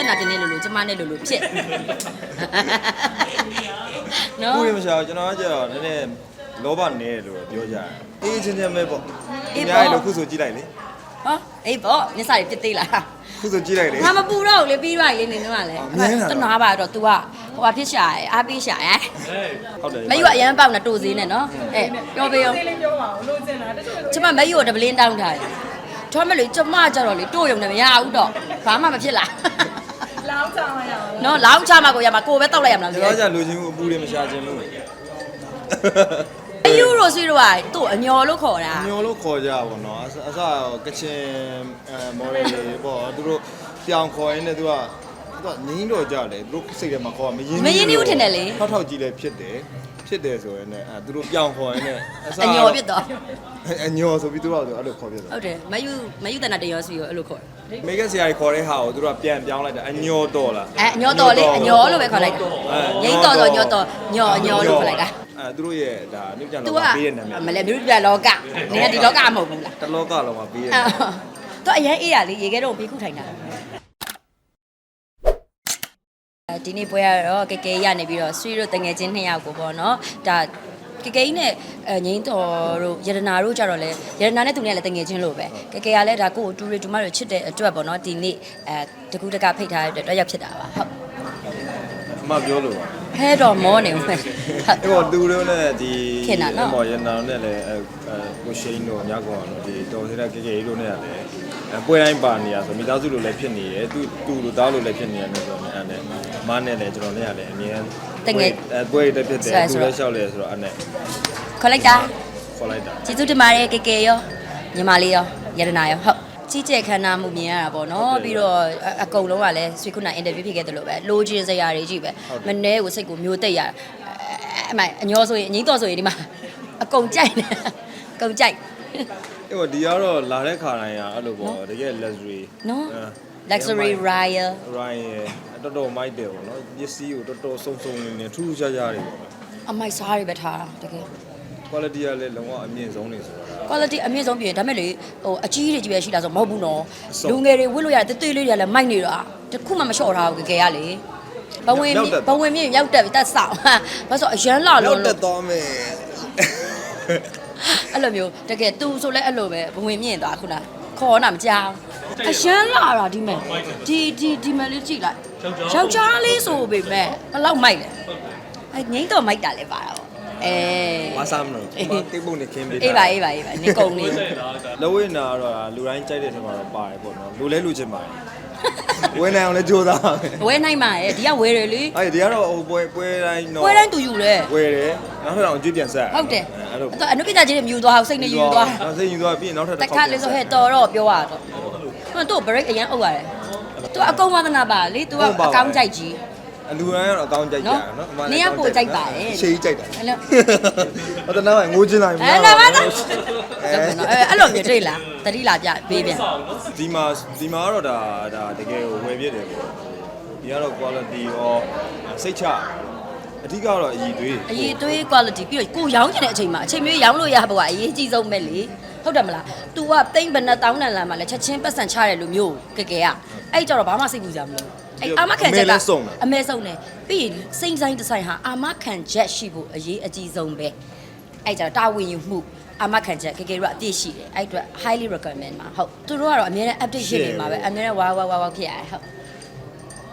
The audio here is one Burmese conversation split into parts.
သက်နာတင်နေလို့လို့ကျမနဲ့လို့လို့ဖြစ်နော်ဘူးရမရှာဘူးကျွန်တော်ကကျတော့နည်းနည်းလောဘနည်းတယ်လို့ပြောကြတယ်အေးချင်းချင်းပဲပေါ့အများကြီးလို့ခုဆိုကြည့်လိုက်လေဟောအေးပေါ့မျက်စာတွေပြစ်သေးလားခုဆိုကြည့်လိုက်လေ ငါမပူတော့ဘူးလေပြီးသွားပြီလေနေတော့လေအမြဲတမ်းတနာပါတော့ तू ကဟိုဟာဖြစ်ရှာရယ်အားပေးရှာရယ်ဟုတ်တယ်မယူအရန်ပေါက်နေတိုးစင်းနဲ့နော်အဲပြောပေးရောသေးလေးပြောပါဦးလို့ကျင်တာတချို့ကျမမယူကိုတပလင်းတောင်းထားတယ်ထောမလို့ကျမကြတော့လေတိုးရုံနဲ့မရဘူးတော့ဘာမှမဖြစ်လား လောင်းချမရအောင်နော်လောင်းချမှာကိုရမှာကိုပဲတောက်လိုက်ရမှာကျွန်တော်ကလူချင်းကိုအပူတွေမရှာခြင်းလို့အယူရိုစီတို့ကသူ့အညော်လို့ခေါ်တာညောလို့ခေါ်ကြပါဘောနော်အစအစကချင်အဲမော်ဒယ်တွေပေါ့သူတို့ပြောင်းခေါ်ရင်းနဲ့သူက သူကငင်းတော့ကြတယ်သူတို့စိတ်ထဲမှာခေါ်မရင်းမရင်းနှီးဘူးထင်တယ်လေ ထောက်ထောက်ကြီးလည်းဖြစ်တယ်ဖြစ်တယ်ဆိုရင်လည်းအဲသူတို့ပြောင်းခေါ်ရင်းနဲ့အစအညော်ဖြစ်တော့အညော်ဆိုပြီးသူတို့ကအဲ့လိုခေါ်ပြတယ်ဟုတ်တယ်မယူမယူတနာတရောစီကိုအဲ့လိုခေါ်တယ်မေကစီယာခေါ်တဲ့ဟာကိုသူတို့ကပြန်ပြောင်းလိုက်တာအညော်တော့လား အဲအညော်တော်လေးအညော်လို့ပဲခေါ်လိုက်တာငိမ့်တော်တော်ညော်တော်ညော်ညော်လို့ခေါ်လိုက်တာ အဲသူတို့ရဲ့ဒါအနုပြန် तू တော့ကပေးတဲ့နာမည်မလဲမြို့ပြလောကနေကဒီလောကမဟုတ်ဘူးလား တလောကလုံးမှာပေးတယ်အဲ့တော့အရင်အေးရလေရေခဲတော့ဘေးခုထိုင်တာ ဒီနေ့ပွဲရတော့ကဲကဲရနေပြီးတော့ဆွေတို့တငယ်ချင်းနှစ်ယောက်ကိုပေါ့နော်ဒါကဲကဲနဲ့ငိမ့်တော်တို့ယရနာတို့ကြတော့လေယရနာနဲ့သူနဲ့လည်းတငယ်ချင်းလို့ပဲကဲကဲကလည်းဒါကိုကိုတူရီတူမတို့ချစ်တဲ့အတွက်ပေါ့နော်ဒီနေ့အဲတကူတကဖိတ်ထားတဲ့အတွက်တော့ရောက်ဖြစ်တာပါဟုတ်အမပြောလို့ပါဟဲတော့မောနေဦးမယ်ဟုတ်အဲ့တော့သူတို့နဲ့ဒီခင်တာနော်မော်ရန်နာနဲ့လည်းအဲကိုရှိန်တို့ညကောင်တို့ဒီတော်သေးတဲ့ကေကေတို့နဲ့လည်းအဲပွဲတိုင်းပါနေရဆိုမိသားစုလိုလည်းဖြစ်နေရယ်သူသူလိုသားလိုလည်းဖြစ်နေရတယ်ဆိုတော့အဲ့ နဲ့မနဲ့လည်းကျွန်တော်နဲ့ကလည်းအမြဲအဲပွဲတက်ဖြစ်တယ်သူလည်းလျှောက်လဲဆိုတော့အဲ့နဲ့ခေါ်လိုက်တာခေါ်လိုက်တာကျေးဇူးတင်ပါတယ်ကေကေရောညီမလေးရောယရနာရောဟုတ်ကြီးကျယ်ခမ်းနားမှုမြင်ရတာပေါ့နော်ပြီးတော့အအကုန်လုံးကလည်းဆွေခုနအင်တာဗျူးဖြစ်ခဲ့တယ်လို့ပဲလိုချင်စရာတွေကြီးပဲမနှဲကိုစိတ်ကိုမျိုးတိတ်ရတာအမိုင်အညောဆိုရင်အငိမ့်တော်ဆိုရင်ဒီမှာအကုန်ကြိုက်နေအကုန်ကြိုက်အဲ့တော့ဒီကတော့လာတဲ့ခါတိုင်းကအဲ့လိုပေါ့တကယ် luxury နော် luxury royal Ryan ရဲ့တော်တော်မိုက်တယ်ပေါ့နော်ပစ္စည်းကိုတော်တော်စုံစုံနေနေထူးထူးခြားခြားတွေပေါ့နော်အမိုက်စားတွေပဲထားတာတကယ် quality ကလည်းလုံးဝအမြင့်ဆုံးနေဆိုတော့ quality အမြင့်ဆုံးပြင်ဒါမဲ့လေဟိုအကြီးတွေကြီးပဲရှိတာဆိုမဟုတ်ဘူးနော်အစုံလူငယ်တွေဝစ်လို့ရတယ်တေးသေးလေးတွေကလည်းမိုက်နေတာတခုမှမလျှော့ထားဘူးကြကရလေဘဝင်ရောက်တက်ဘဝင်မြင့်ရောက်တက်ပြီတက်ဆောင်ဘာလို့ဆိုအရန်လာရောလို့က်တက်သွားမယ်အဲ့လိုမျိုးတကယ်သူဆိုလဲအဲ့လိုပဲဘဝင်မြင့်သွားခုန ခေါ်နာမကြောက်အရန်လာတာဒီမဲ့ဒီဒီဒီမဲ့လေးကြည့်လိုက်ယောက်ျားလေးဆိုပေမဲ့ဘယ်လောက်မိုက်လဲအဲငိမ့်တော့မိုက်တာလဲပါတာပေါ့အဲမဆမ်းမလို့တိတ်ပုံနဲ့ခင်းပေးတာအေးပါအေးပါအေးပါနေကုန်နေလဝိနာကတော့လူတိုင်းကြိုက်တဲ့ထဲမှာတော့ပါတယ်ပေါ့နော်လူလဲလူချင်းပါတယ် ဝယ်နိုင်အောင်လဲကြိုးစားပါမယ်ဝဲနိုင်ပါရဲ့ဒီကဝဲတယ်လေအဲ့ဒီကတော့ဟိုပွဲပွဲတိုင်းတော့ဝဲတိုင်းသူယူလဲဝယ်တယ်နောက်ထပ်တော့အကျွေးပြန်ဆက်ဟုတ်တယ်အဲ့လိုအဲ့တော့အနုပညာကြီးတွေမြူသွားအောင်စိတ်နဲ့ယူသွားနောက်စိတ်ယူသွားပြီးရင်နောက်ထပ်တခါလေးဆိုဟဲ့တော်တော့ပြောရတော့ဟိုတော့ break အရင်အုပ်ရတယ်သူအကုန်ဝါသနာပါလေသူကအကောင်းကြိုက်ကြီး အလူတိုင်းကတော့အကောင်းကြိုက်ကြနော်နော်နင်းကပိုကြိုက်ပါတယ်ရှေးကြီးကြိုက်တာအဲ့လိုဟုတ်တယ်နော်ငိုးချင်းလိုက်အဲ့လာပါတော့အဲ့အဲ့လိုမျိုးတွေ့လားတတိလာပြပေးပြန်ဒီမှာဒီမှာကတော့ဒါဒါတကယ်ကိုဝယ်ပြစ်တယ်ပေါ့ဒီကတော့ quality ရောစိတ်ချအဓိကတော့အည်သွေးအရေးသွေး quality ပြီးတော့ကိုရောင်းချင်တဲ့အချိန်မှာအချိန်မျိုးရောင်းလို့ရပါကအရေးကြီးဆုံးပဲလေဟုတ်တယ်မလား तू ကတိမ့်ဘယ်နဲ့တောင်းနံလာမှလဲချက်ချင်းပတ်စံချတယ်လို့မျိုးကဲကဲကအဲ့ကြတော့ဘာမှစိတ်ပူကြမလို့ အဲ့အာမခံချက်ကအမဲဆုံးတယ်ပြီးရင်စိမ့်ဆိုင်ဒီဇိုင်းဟာအာမခံချက်ရှိဖို့အရေးအကြီးဆုံးပဲအဲ့ကြတော့တာဝန်ယူမှုအာမခံချက်ကဲကဲတို့ကအပြည့်ရှိတယ်အဲ့အတွက် highly recommend မှာဟုတ်သူတို့ကတော့အများနဲ့ update ဖြစ်နေမှာပဲအများနဲ့ဝါဝါဝါဝါဖြစ်ရတယ်ဟုတ်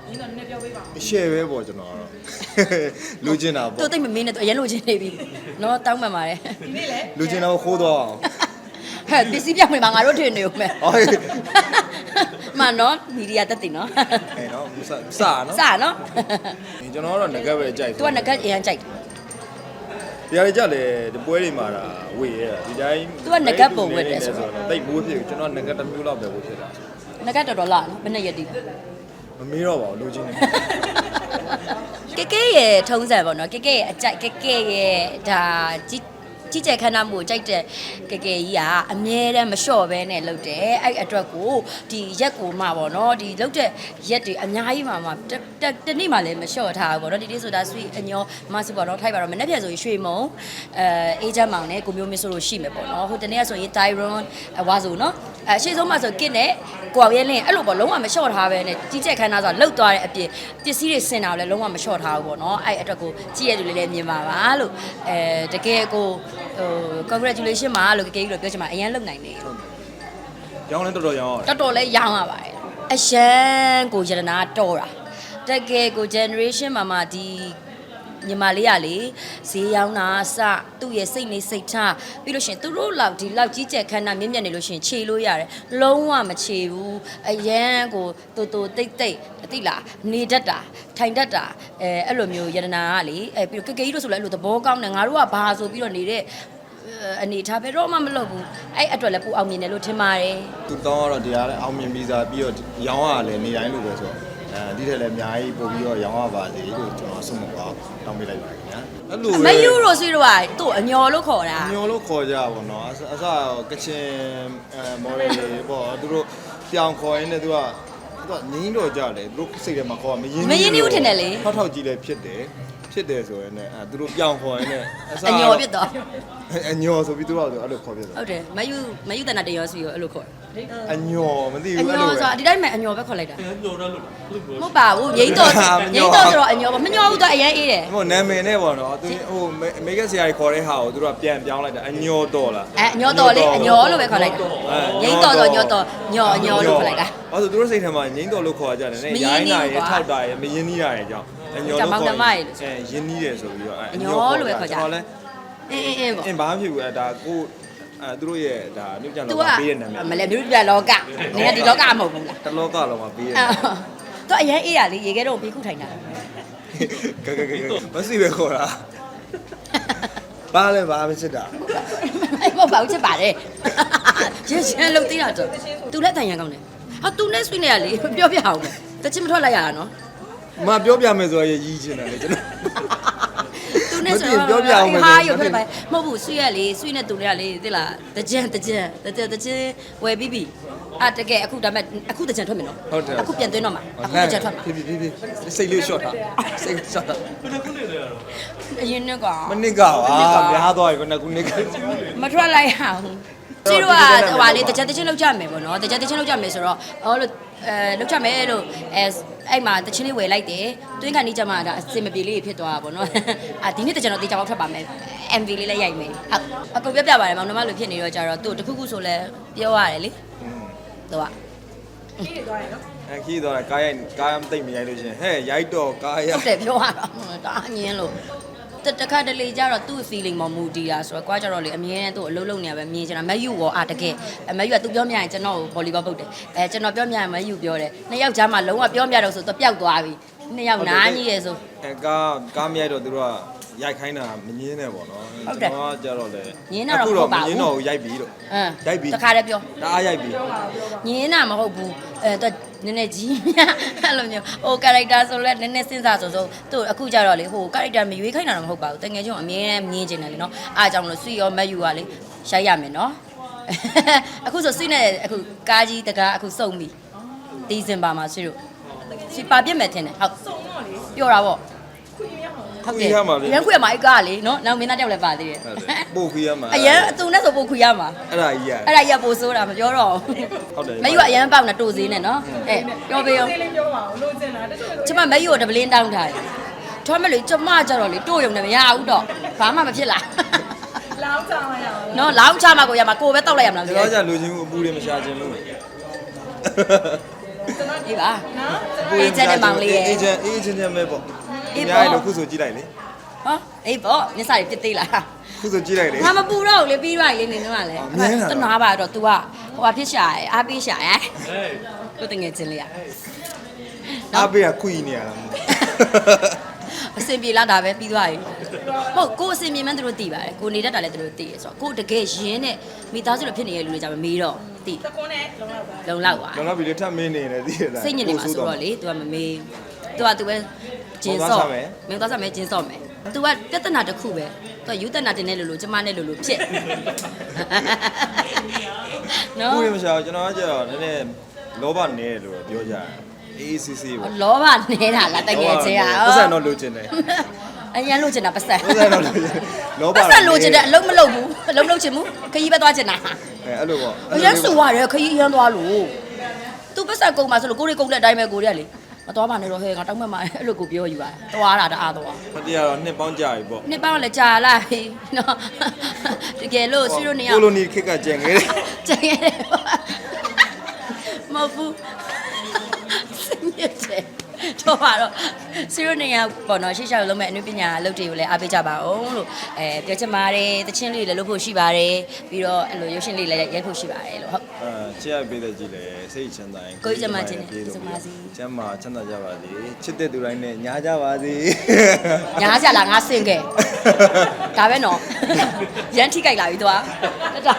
ဒီတော့နည်းပြောပေးပါဦးရှယ်ပဲပေါ့ကျွန်တော်ကတော့လူချင်းတာသူပေါ့တိတ်မမင်းနဲ့သူအရင်လိုချင်နေပြီနော်တောင်းမှန်ပါတယ်ဒီနေ့လေလူချင်းတော့ခိုးတော့အောင်ဟဲ့ပစ္စည်းပြောင်းနေမှာငါတို့ထင်နေဦးမယ်ဟုတ်ကဲ့ မနော်မီဒီယာတက်တင်နော်အဲနော်စစနော်စနော်ကျွန်တော်ကတော့ငကက်ပဲကြိုက်သူကငကတ်အရင်ကြိုက်တယ်ဒီဟာတွေကြလေဒီပွဲတွေမှာဒါဝေရဒီတိုင်းသူကငကတ်ပုံဝတ်တယ်ဆိုတော့တိတ်မိုးဖြစ်ကျွန်တော်ငကက်တစ်မျိုးလောက်ပဲဝတ်ဖြစ်တာငကတ်တော်တော်လာနော်ဘယ်နဲ့ရက်တည်မမေးတော့ပါဘူးလူချင်းနေကဲကဲရဲ့ထုံးစံပေါ့နော်ကဲကဲရဲ့အကြိုက်ကဲကဲရဲ့ဒါကြီး ကြီးကျယ်ခမ်းနားမှုကိုကြိုက်တဲ့ကဲကဲကြီးကအမြဲတမ်းမလျှော့ပဲနဲ့လုပ်တယ်အဲ့အတွက်ကိုဒီရက်ကိုမှပေါ့နော်ဒီလုပ်တဲ့ရက်တွေအများကြီးမှမှတတတနေ့မှလည်းမလျှော့ထားဘူးပေါ့နော်ဒီနေ့ဆိုတာ sweet အညောမဆူပေါ့နော်ထိုက်ပါတော့မနေ့ပြန်ဆိုရင်ရွှေမုံအဲအေဂျင့်မောင်နဲ့ကိုမျိုးမင်းဆိုလို့ရှိမယ်ပေါ့နော်ဟိုတနေ့ကဆိုရင် Tyron အဝါဆိုနော် အဲအရှိဆုံးမှဆိုကစ်နဲ့ကိုအောင်ရဲလင်းအဲ့လိုပေါ့လုံးဝမလျှော့ထားပဲနဲ့ကြီးကျက်ခန်းသားဆိုတော့လှုပ်သွားတဲ့အပြင်ပစ္စည်းတွေစင်တာကိုလည်းလုံးဝမလျှော့ထားဘူးပေါ့နော်အဲ့အတွက်ကိုကြည့်ရတူလေးလည်းမြင်ပါပါလို့အဲတကယ်ကိုဟို congratulation ပါလို့ကကေကြီးလို့ပြောချင်ပါအရင်လုံနိုင်နေရောင်းလဲတော်တော်ရောင်းရတယ်တော်တော်လေးရောင်းရပါတယ်အရန်ကိုယရနာတော်တာတကယ်ကို generation မှာမှဒီ ညီမလေးရလေဈေးရောင်းတာအစသူ့ရဲ့စိတ်နေစိတ်ထားပြီးလို့ရှရင်သူတို့လောက်ဒီလောက်ကြီးကျယ်ခမ်းနားမြင့်မြတ်နေလို့ရှရင်ခြေလို့ရတယ်လုံးဝမခြေဘူးအရန်ကိုတူတူတိတ်တိတ်အတိလားနေတတ်တာထိုင်တတ်တာအဲအဲ့လိုမျိုးယရနာကလေအဲပြီးတော့ကကေကြီးတို့ဆိုလည်းအဲ့လိုသဘောကောင်းတယ်ငါတို့ကဘာဆိုပြီးတော့နေတဲ့အနေထားဘယ်တော့မှမလုပ်ဘူးအဲ့အတွက်လည်းပူအောင်မြင်တယ်လို့ထင်ပါတယ်သူတောင်းတော့တရားလည်းအောင်မြင်ပြီးသားပြီးတော့ရောင်းရလည်းနေတိုင်းလိုပဲဆိုတော့ အဲဒီထက်လည်းအများကြီးပို့ပြီးတော့ရောင်းရပါစေလို့ကျွန်တော်ဆုမပါတောင်းပေးလိုက်ပါတယ်ညာအဲ့လိုမယူရိုဆွေတို့ကသူ့အညော်လို့ခေါ်တာညော်လို့ခေါ်ကြပါတော့အစအစကချင်အဲမော်ဒယ်တွေပေါ့သူတို့ပြောင်းခေါ်ရင်းနဲ့သူကသူကငင်းတော့ကြတယ်သူတို့စိတ်ထဲမှာခေါ်မရင်းထောက်ထောက်ကြီးလည်းဖြစ်တယ် ဖြစ်တယ်ဆိုရင်လည်းအဲသူတို့ပြောင်းခေါ်ရင်းနဲ့အစအညော်ပြစ်တော့အညော်ဆိုပြီးသူတို့ကအဲ့လိုခေါ်ပြတယ်ဟုတ်တယ်မယူမယူတနာတရောဆွေကိုအဲ့လိုခေါ်အညော်မသိအဘူးအဲ့ညော်လိုဆိုတာဒီတိုင်းမှာအညော်ပဲခေါ်လိုက်တာညော်တော့လို့လို့ပြောမဟုတ်ပါဘူးငိမ့်တော့မညော်ငိမ့်တော့ဆိုတော့အညော်ပါမညော်ဘူးတော့အရင်အေးတယ်ဟိုနာမည်နဲ့ပေါ့နော်သူဟိုမေကက်ဆရာကြီးခေါ်တဲ့ဟာကိုသူတို့ကပြန်ပြောင်းလိုက်တာအညော်တော်လားအဲအညော်တော်လေးအညော်လို့ပဲခေါ်လိုက်တာငိမ့်တော့ဆိုညော်တော်ညော်အညော်လို့ခေါ်လိုက်တာအဲ့ဆိုသူတို့စိတ်ထဲမှာငိမ့်တော်လို့ခေါ်ကြတယ်နဲ့မရင်းရိုင်းနှီးတာဘူးရကွာထောက်တာရမရင်းနှီးတာရကြောင်း အညော်လို့မောင်နှခေါ်မရေလို့အဲရင်းနှီးတယ်ဆိုပြီးတော့အညော်လို့ပဲခေါ်ကြကျွန်တော်လဲအင်းအင်းအင်းပေါ့အင်းဘာမှဖြစ်ဘူးအဲဒါကိုအဲသူတို့ရဲ့ဒါမြုပ်ကြံ तू တော့ကပေးတဲ့နာမည်မလဲမြို့ပြလောကနေကဒီလောကမဟုတ်ဘူးလားတလောကလုံးမှာပေးရအဲ့သူအရင်အေးရလေရေခဲတော့ပြီးခုထိုင်တာကဲကဲကဲမစီပဲခေါ်တာဘာလဲဘာမစစ်တာအဲ့ဘောပေါက်ချစ်ပါတယ်ရင်းရှင်းလုံးသေးတာတော့သူလည်းအတန်ရန်ကောင်းတယ်ဟာသူနဲ့ဆွေးနေရလေပြောပြအောင်တချင်မထွက်လိုက်ရတာနော် မပြောပြမယ်ဆိုရင်ရည်ချင်တယ်လေကျွန်တော် သူနဲ့ဆိုမသိဘူးပြောပြအောင်မယ်ဟာရုပ်မသိဖြစ်ဘူးပါမဟုတ်ဘူးဆွေးရလေဆွေးနဲ့သူနဲ့ကလေသိလားတကြံတကြံတကြံတကြံဝယ်ပြီးပြီအာတကယ်အခုဒါမဲ့အခုတကြံထွက်မယ်နော်ဟုတ်တယ် အခုပြန်သွင်းတော့မှာအခုတကြံထွက်မှာဖြည်းဖြည်းဖြည်းဖြည်းစိတ်လေးရှော့တာစိတ်ရှော့တာဘယ်နှခုနေလဲတော့အရင်နဲ့ကမနစ်ကပါများသွားပြီခုနကခုနစ်က မထွက်လိုက်ရအောင်ကျတို့ကဟိုပါလေတကြံတချင်းလောက်ကြမယ်ပေါ့နော်တကြံတချင်းလောက်ကြမယ်ဆိုတော့ဟောလို့ အဲလောက်ကြမယ်လို့အဲအဲ့မှာတချင်းလေးဝယ်လိုက်တယ်တွင်းကန်နေကြမှာဒါအစင်မပြေလေးဖြစ်သွားတာပေါ့နော်အာဒီနေ့တကြံတော့တေချာပေါက်ထွက်ပါမယ် MV လေးလည်းရိုက်မယ်အကူပြပြပါတယ်မောင်နှမလိုဖြစ်နေတော့ကြတော့သူ့တခုခုဆိုလဲပြောရတယ်လေသူကပြေးသွားရနော်အဲခီးတော့ကားရိုက်ကားမသိမ့်မရိုက်လို့ရှင်ဟဲ့ရိုက်တော့ကားရိုဟုက်တ်တယ်ပြောရတော့ဒါအငင်းလို့ တတခါတလေကြတော့သူ့ feeling မမူတည်တာဆိုတော့ကွာကြတော့လေအမြဲတမ်းသူ့အလုံးလုံးနေရပဲမြင်ချင်တာမယူရောအာတကယ်အမယူကသူပြောမြရင်ကျွန်တော်ကို volleyball ပုတ်တယ်အဲကျွန်တော်ပြောမြရင်မယူပြောတယ်နှစ်ယောက်ကြားမှာလုံးဝပြောမြတော့ဆိုတော့ပျောက်သွားပြီနှစ်ယောက်နားကြီးရဲ့ဆိုအဲကားကားမရိုက်တော့သူတို့ကရိုက်ခိုင်းတာမငင်းနဲ့ပေါ့နော်ဟုတ်တယ်ကျွန်တော်ကကြတော့လေငင်းတာတော့အခုမဟုတ်ပါဘူးငင်းတော့ရိုက်ပြီလို့အင်းရိုက်ပြီတခါတည်းပြောဒါအားရိုက်ပြီညင်းတာမဟုတ်ဘူးအဲတော့ နည်းနည်းကြီးများအဲ့လိုမျိုးဟို character ဆိုလဲနည်းနည်းစဉ်းစားဆိုဆိုသူ့အခုကြတော့လေဟို character မရွေးခိုင်းတာတော့မဟုတ်ပါဘူးတကယ်ချင်းအမြဲတမ်းမြင်ချင်တယ်လေနော်အားကြောင့်လို့ဆွေရောမက်ယူကလေရိုက်ရမယ်နော်အခုဆိုဆွေနဲ့အခုကားကြီးတကားအခုစုံပြီဒီဇင်ဘာမှာဆွေတို့ဆွေပါပြစ်မယ်ထင်တယ်ဟုတ်စုံတော့လေ ပြောတာပေါ့ခွင့်ရမှာဟုတ်တယ်ရန်ခွေမှာအိုက်ကားလေနော်နောက်မင်းသားတယောက်လည်းပါသေးတယ်ဟုတ်တယ်ပို့ခီးရမှာအရန်အတူနဲ့ဆိုပို့ခွေရမှာအဲ့ဒါကြီးရအဲ့ဒါရပို့ဆိုးတာမပြောတော့ဟုတ်တယ်မယူကအရန်ပေါက်နေတိုးသေးနဲ့နော်အဲပြောပေးရောလေးလေးပြောပါဦးလို့ကျင်တာတချို့ကျမမယူကိုတပလင်းတောင်းထားတယ်ထွားမလို့ကျမကြတော့လေတိုးရုံနဲ့မရဘူးတော့ဘာမှမဖြစ်လားလောင်းချောင်းရအောင်နော်လောင်းချမှာကိုရမှာကိုပဲတောက်လိုက်ရမလားကျွန်တော်ကလူချင်းအပူတွေမရှာခြင်းလို့ ကျွန်တော်ဒီပါနော်အေးချက်နဲ့မောင်လေးရဲ့အေးချက်အေးချက်နဲ့ပဲပေါ့အေးအပေါ့များကြီးတော့ခုဆိုကြည့်လိုက်လေဟောအေးပေါ့မျက်စာတွေပြစ်သေးလားခုဆိုကြည့်လိုက်လေငါမပူတော့ဘူးလေပြီးတော့လေနေတော့လေအော်မြင်လာတာတနာပါတော့ तू ကဟိုဘာဖြစ်ရှာရဲအားပေးရှာရဲဟေးကိုတငယ်ချင်းလေးရအားပေးကခွီနေရတာအစင်ပြေလာတာပဲပြီးသွားပြီဟုတ်ကိုအစင်ပြေမှန်းသူတို့သိပါတယ်ကိုနေတတ်တာလည်းသူတို့သိတယ်ဆိုတော့ကိုတကယ်ရင်းနဲ့မိသားစုလိုဖြစ်နေတဲ့လူတွေကြမှာမေးတော့ သိ တကွန်းနဲ့လုံလောက်ပါ လုံလောက်ပါ တော့ပြီးလေထပ်မင်းနေတယ်သိရတာ စိတ်ညစ်နေမှာဆိုတော့လေ तू ကမမေး तू က तू ပဲဂျင်းစော့မင်းသွားစားမယ်ဂျင်းစော့မယ် तू ကပြဿနာတစ်ခုပဲ तू ကယူတနာတင်နေလို့လို့ကျမနဲ့လို့လို့ဖြစ်နော် ခုရမရှာကျွန်တော်ကကြတော့နည်းနည်းလောဘနေတယ်လို့ပြောကြတယ်အေးစစ်စစ်ပေါ့ လောဘနေတာလားတကယ်ချင်းอ่ะ ပတ်စံတော့လိုချင်တယ် အရင်လို့ချင်တာပတ်စံ ပတ်စံတော့လိုချင်လောဘ ပတ်စံလို့ချင်တယ်အလုံးမလုံးဘူးအလုံးမလုံးချင်ဘူးခကြီးပဲသွားချင်တာ ခ အဲအဲ့လိုပေါ့အရင်ဆိုရတယ်ခရီးရမ်းသွားလို့သူပတ်ဆက်ကုန်မှာဆိုလို့ကိုရီကုန်တဲ့အတိုင်းပဲကိုရီကလေမသွားပါနဲ့တော့ဟဲ့ငါတောင်းမှတ်မှာအဲ့လိုကိုပြောယူပါတယ်သွားတာတအားသွားဖတရားတော့နှစ်ပေါင်းကြာပြီပေါ့နှစ်ပေါင်းလည်းကြာလာပြီနော်တကယ်လို့ဆွေတို့နေရကိုလိုနီခက်ကကြံခဲ့တယ်ကျန်ရတယ်မဟုတ်ဘူးစညစ်တယ် တော့ပါတော့ဆွေတို့နေရပေါ့နော်ရှေ့ရှောက်လုံးမဲ့အနုပညာအလုပ်တွေကိုလည်းအားပေးကြပါအောင်လို့အဲပြောချင်ပါတယ်တချင်းလေးလည်းလုပ်ဖို့ရှိပါတယ်ပြီးတော့အဲ့လိုရုပ်ရှင်လေးလည်းရိုက်ဖို့ရှိပါတယ်လို့ဟုတ်အဲချစ်ရပေးတဲ့ကြည့်လေစိတ်ချမ်းသာရင်ကိုကြီးကျမချင်းနဲ့ကျမစီကျမ်းမာချမ်းသာကြပါစေချစ်တဲ့သူတိုင်းနဲ့ညားကြပါစေညားကြလားငါစင်ခဲ့ဒါပဲနော်ရန်ထိကြိုက်လာပြီသွားတတာ